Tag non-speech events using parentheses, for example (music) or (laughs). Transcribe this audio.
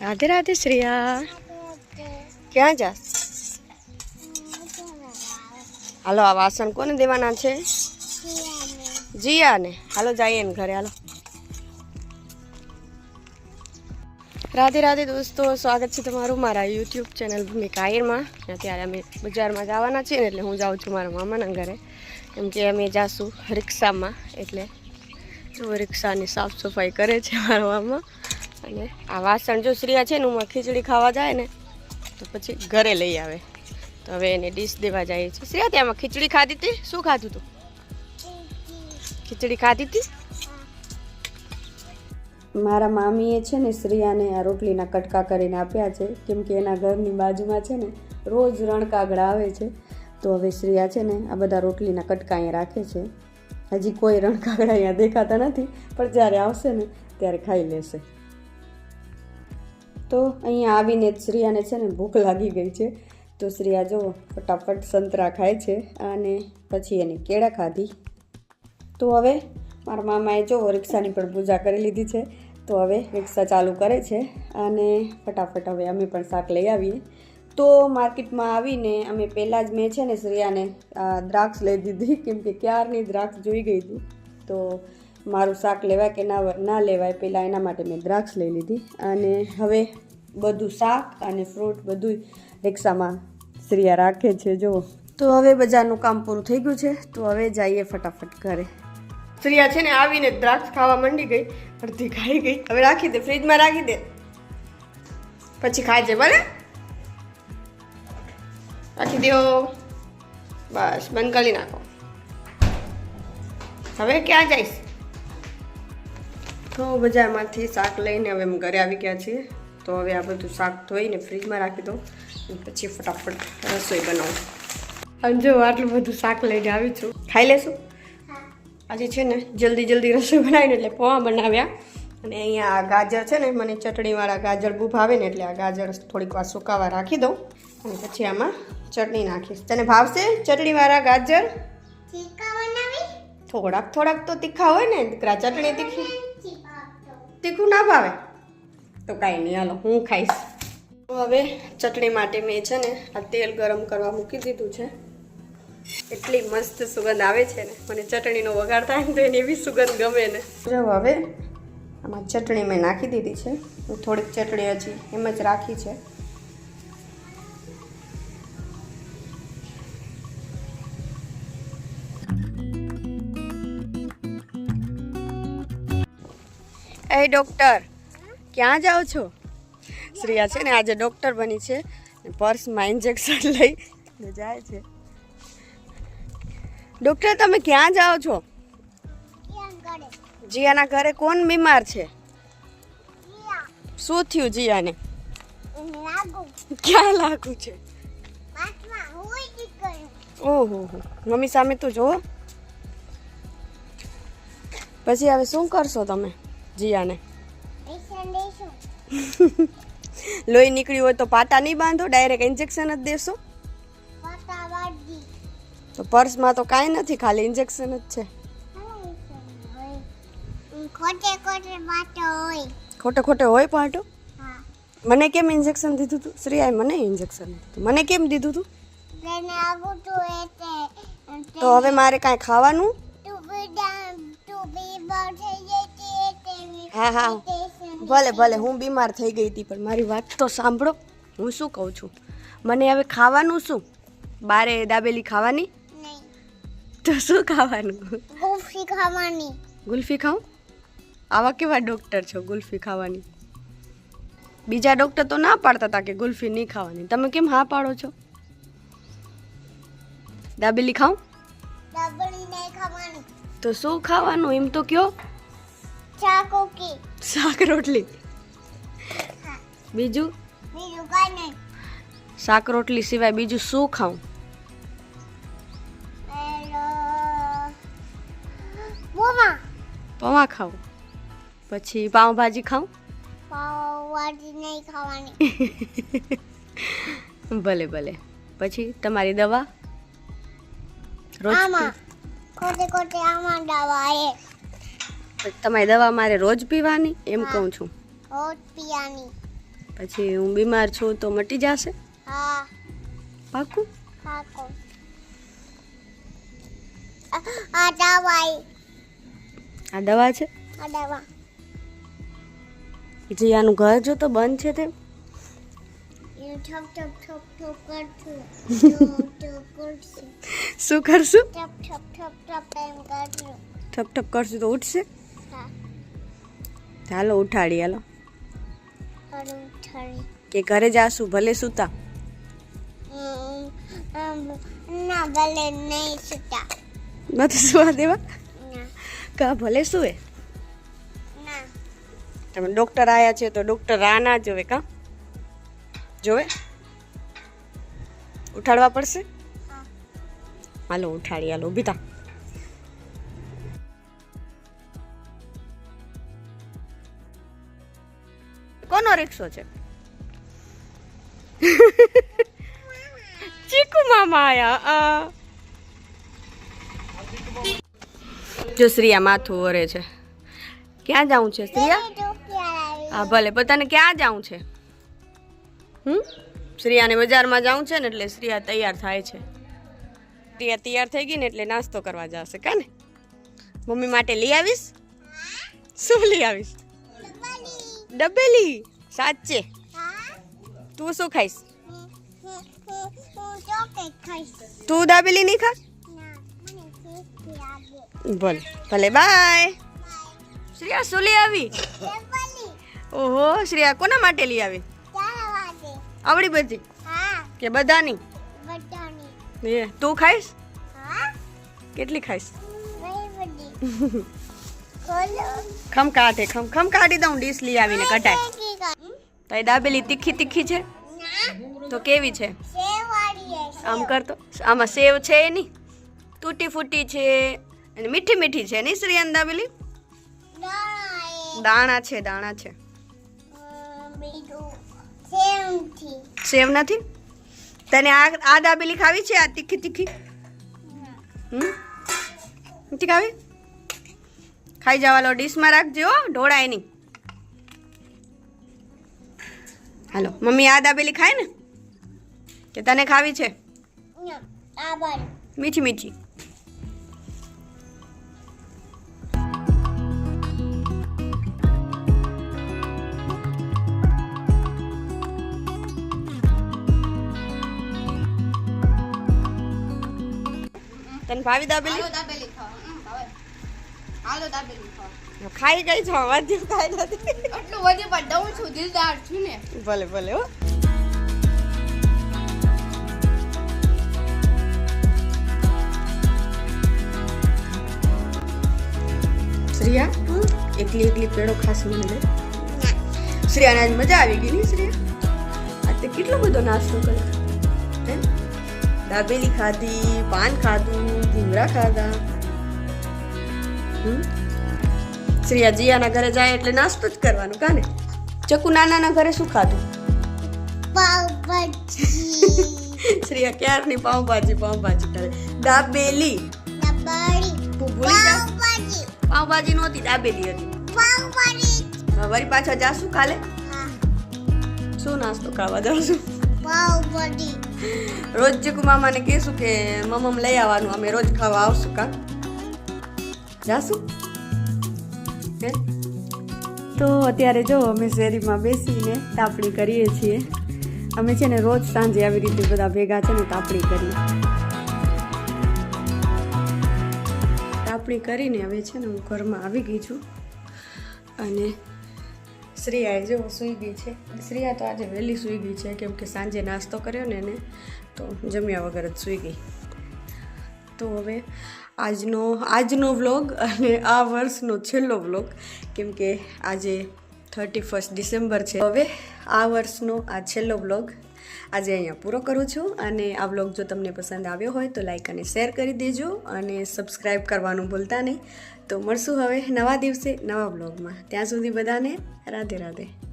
રાધે રાધે શ્રેયા. ક્યાં જાસ હાલો, આ વાસણ કોને દેવાના છે? જીયા ને હાલો, જઈએ ને ઘરે, હાલો. રાધે રાધે દોસ્તો, સ્વાગત છે તમારું મારા યુટ્યુબ ચેનલ ભૂમિકા આયરમાં અત્યારે અમે બજારમાં જવાના છીએ ને એટલે હું જાઉં છું મારા મામાના ઘરે. કેમ કે અમે જાશું રિક્ષામાં, એટલે જો રિક્ષાની સાફ સફાઈ કરે છે મારા મામા. અને આ વાસણ જો શ્રીયા છે ને હું ખીચડી ખાવા જાય ને, તો પછી ઘરે લઈ આવે. તો હવે એને ડીશ દેવા જાય છે. શ્રેયા, ત્યાં ખીચડી ખાધી હતી? શું ખાધું તું? ખીચડી ખાધી હતી? મારા મામીએ છે ને, શ્રીયાને આ રોટલીના કટકા કરીને આપ્યા છે. કેમ કે એના ઘરની બાજુમાં છે ને, રોજ રણકાગડા આવે છે. તો હવે શ્રીયા છે ને, આ બધા રોટલીના કટકા અહીંયા રાખે છે. હજી કોઈ રણકાગડા અહીંયા દેખાતા નથી, પણ જ્યારે આવશે ને, ત્યારે ખાઈ લેશે. તો અહીંયા આવીને જ શ્રિયાને છે ને ભૂખ લાગી ગઈ છે. તો શ્રીયા જો ફટાફટ સંતરા ખાય છે અને પછી એને કેળા ખાધી. તો હવે મારા મામાએ જો રિક્ષાની પણ પૂજા કરી લીધી છે. તો હવે રિક્ષા ચાલુ કરે છે અને ફટાફટ હવે અમે પણ શાક લઈ આવીએ. તો માર્કેટમાં આવીને અમે પહેલાં જ મેં છે ને શ્રેયાને દ્રાક્ષ લઈ દીધી. કેમ કે ક્યારની દ્રાક્ષ જોઈ ગઈ હતી. તો મારું શાક લેવાય કે ના ના લેવાય પહેલાં એના માટે મેં દ્રાક્ષ લઈ લીધી. અને હવે બધું શાક અને ફ્રૂટ બધું રિક્ષામાં સ્ત્રીયા રાખે છે જો તો હવે બજારનું કામ પૂરું થઈ ગયું છે, તો હવે જઈએ ફટાફટ ઘરે. સ્ત્રીયા છે ને આવીને દ્રાક્ષ ખાવા માંડી ગઈ, અડધી ખાઈ ગઈ. હવે રાખી દે, ફ્રીજમાં રાખી દે. પછી ખાજે ભલે. રાખી દો. બસ, બંધ કરી નાખો. હવે ક્યાં જઈશ? તો બજારમાંથી શાક લઈને હવે અમે ઘરે આવી ગયા છીએ. તો હવે આ બધું શાક ધોઈને ફ્રીજમાં રાખી દો પછી ફટાફટ રસોઈ બનાવું. અને જો આટલું બધું શાક લઈને આવી છું. ખાઈ લેશું? આજે છે ને જલ્દી જલ્દી રસોઈ બનાવીને એટલે પોવા બનાવ્યા. અને અહીંયા આ ગાજર છે ને મને ચટણીવાળા ગાજર બહુ ભાવે ને એટલે આ ગાજર થોડીક વાર સુકાવા રાખી દઉં. અને પછી આમાં ચટણી નાખીશ. તને ભાવશે ચટણીવાળા ગાજર? થોડાક થોડાક તો તીખા હોય ને દીકરા ચટણી તીખી. તીખું ના ભાવે? તો કાંઈ નહીં, હાલો, હું ખાઈશ. તો હવે ચટણી માટે મેં છે ને, આ તેલ ગરમ કરવા મૂકી દીધું છે. એટલી મસ્ત સુગંધ આવે છે ને, મને ચટણીનો વઘાર થાય ને તો એની એવી સુગંધ ગમે ને. જો હવે, આમાં ચટણી મેં નાખી દીધી છે. હું થોડીક ચટણી હજી એમ જ રાખી છે. એ ડૉક્ટર. ક્યાં જાઓ છો? શ્રેયા છે ને આજે ડૉક્ટર બની છે. પર્સમાં ઇન્જેક્શન લઈ જાય છે. ડોક્ટર, તમે ક્યાં જાઓ છો? જીયાના ઘરે કોણ બીમાર છે? શું થયું જીયાને? ક્યાં લાગુ છે? ઓહો મમ્મી સામે તો જુઓ. પછી હવે શું કરશો તમે? જીયાને. (laughs) લોહી નીકળ્યું હોય તો પાટા નહીં બાંધો ડાયરેક્ટ ઇન્જેક્શન જ દેશો. તો પર્સમાં તો કાંઈ નથી ખાલી ઇન્જેક્શન જ છે. ખોટે ખોટે હોય. પાટો? મને કેમ ઇન્જેક્શન દીધું તું? શ્રેયાએ મને ઇન્જેક્શન દીધું મને કેમ દીધું તું? તો હવે મારે કાંઈ ખાવાનું? હા હા. ભલે ભલે હું બીમાર થઈ ગઈ હતી પણ મારી વાત તો સાંભળો. હું શું કહું છું? મને હવે ખાવાનું શું? બારે દાબેલી ખાવાની? તો શું ખાવાનું? ગુલ્ફી ખાવાની. ગુલ્ફી ખાઉં? આવા કેવા ડૉક્ટર છો ગુલ્ફી ખાવાની? બીજા ડૉક્ટર તો ના પાડતા હતા કે ગુલ્ફી નહીં ખાવાની. તમે કેમ હા પાડો છો? દાબેલી ખાઉં? ડબલી નહીં ખાવાની. તો શું ખાવાનું? એમ તો કયો. ચા કોકી શાક રોટલી. બીજું? બીજું કાંઈ નહીં. શાક રોટલી સિવાય બીજું શું ખાઉં પૌવા. ખાઉં પછી પાઉંભાજી ખાઉં પાવભાજી નહીં ખાવાની. (laughs) ભલે ભલે. પછી તમારી દવા? રોજ ખોટે ખોટે આમાં દવા એ. તમારી દવા મારે રોજ પીવાની એમ કહું છું. પિયાની પછી હું બીમાર છું તો મટી જશે? હા. પાકું? કાકો આ દવા છે? આ દવા. જીયાનું ઘર જો તો બંધ છે તે (laughs) શું કરશું? ઠપ ઠપ કરશું તો ઉઠશે? હા ચાલો ઉઠાડી હાલો. કે ઘરે જાશું ભલે સૂતા. ના ભલે નહીં સુતા. નથી સુવા દેવા? કા ભલે સુવે? તમે ડોક્ટર આયા છે તો ડૉક્ટર આ ના જોવે કા? જોવે? ઉઠાડવા પડશે? હાલો ઉઠાડી હાલો ઊભી થા. કોનો એકસો છે. (laughs) ચીકુ મામા આયા. જો શ્રીયા માથું વરે છે. ક્યાં જાવું છે શ્રીયા? હા ભલે પોતાને તને ક્યાં જવું છે? હમ? શ્રીયાને બજારમાં જવું છે ને એટલે શ્રીયા તૈયાર થાય છે. શ્રીયા તૈયાર થઈ ગઈ ને એટલે નાસ્તો કરવા જશે કાને મમ્મી માટે લઈ આવીશ? શું લઈ આવીશ? ડબેલી સાચે. તું શું ખાઈશ? તું દાબેલી નહીં ખા? ના મને ટેસ્ટી લાગે ભલે ભલે બાય. શ્રેયા શું લઈ આવી? ઓહો શ્રેયા કોના માટે લઈ આવી? આવડી બધી? કે બધાની? એ તું ખાઈશ? હા કેટલી ખાઈશ? (laughs) ખમ કાઢે ખમ ખમ કાઢી દઉં ડીશ લઈ આવીને કઢાય. તો એ દાબેલી તીખી તીખી છે? તો કેવી છે? આમ કરતો આમાં સેવ છે એની? તૂટી ફૂટી છે. અને મીઠી મીઠી છે નહીં શ્રીયાન દાબેલી? દાણા છે દાણા છે. સેવ નથી? તને આ આ દાબેલી ખાવી છે? આ તીખી તીખી? હમ? ખાવી? ખાઈ જવાલો ડીશમાં રાખજો ઢોળાય નહીં. હાલો, મમ્મી આ દાબેલી ખાય ને? કે તને ખાવી છે? મીઠી મીઠી. તને ભાવી દાબેલી? ખાઈ ગઈ છો વાદ્ય ખાઈ નથી. એટલું વધી પણ દઉં છું દિલદાર છું ને. ભલે ભલે હો. શ્રેયા એકલી એકલી પેડો ખાસ મને શ્રેયાને આજ મજા આવી ગઈ નહીં શ્રેયા? આ તે કેટલો બધો નાસ્તો કર્યો દાબેલી ખાધી પાન ખાધું ભૂંગળા ખાધા. શ્રેયા જીયાના ઘરે જાય એટલે નાસ્તો જ કરવાનું કાને? ચકુ નાનાના ઘરે શું ખાધું? (laughs) શ્રેયા ક્યારની પાઉંભાજી પાઉંભાજી કરે? દાબેલી. ડબડી તું ભૂલી જા. પાવભાજી પાવભાજી નહોતી દાબેલી હતી. વરી વળી પાછા જાશું કાલે હા. શું નાસ્તો ખાવા જાશું પાવભાજી રોજ ચકુ મામાને કહેશું કે મમ્મ લઈ આવવાનું અમે રોજ ખાવા આવશું કા? જાશું? તો અત્યારે જો અમે શેરીમાં બેસીને તાપણી કરીએ છીએ. અમે છે ને રોજ સાંજે આવી રીતે બધા ભેગા છે ને તાપણી કરીએ. તાપણી કરીને હવે છે ને હું ઘરમાં આવી ગઈ છું. અને શ્રેયાએ જો સૂઈ ગઈ છે. શ્રેયા તો આજે વહેલી સૂઈ ગઈ છે, કેમ કે સાંજે નાસ્તો કર્યો ને એને, તો જમ્યા વગર જ સૂઈ ગઈ. તો હવે આજનો આજનો વ્લોગ અને આ વર્ષનો છેલ્લો વ્લોગ કેમ કે આજે થર્ટી ફર્સ્ટ ડિસેમ્બર છે. હવે આ વર્ષનો, આ છેલ્લો વ્લોગ આજે અહીંયા પૂરો કરું છું અને આ વ્લોગ જો તમને પસંદ આવ્યો હોય તો લાઈક અને શેર કરી દેજો અને સબસ્ક્રાઈબ કરવાનું ભૂલતા નહીં. તો મળશું હવે નવા દિવસે નવા વ્લોગમાં ત્યાં સુધી બધાને રાધે રાધે.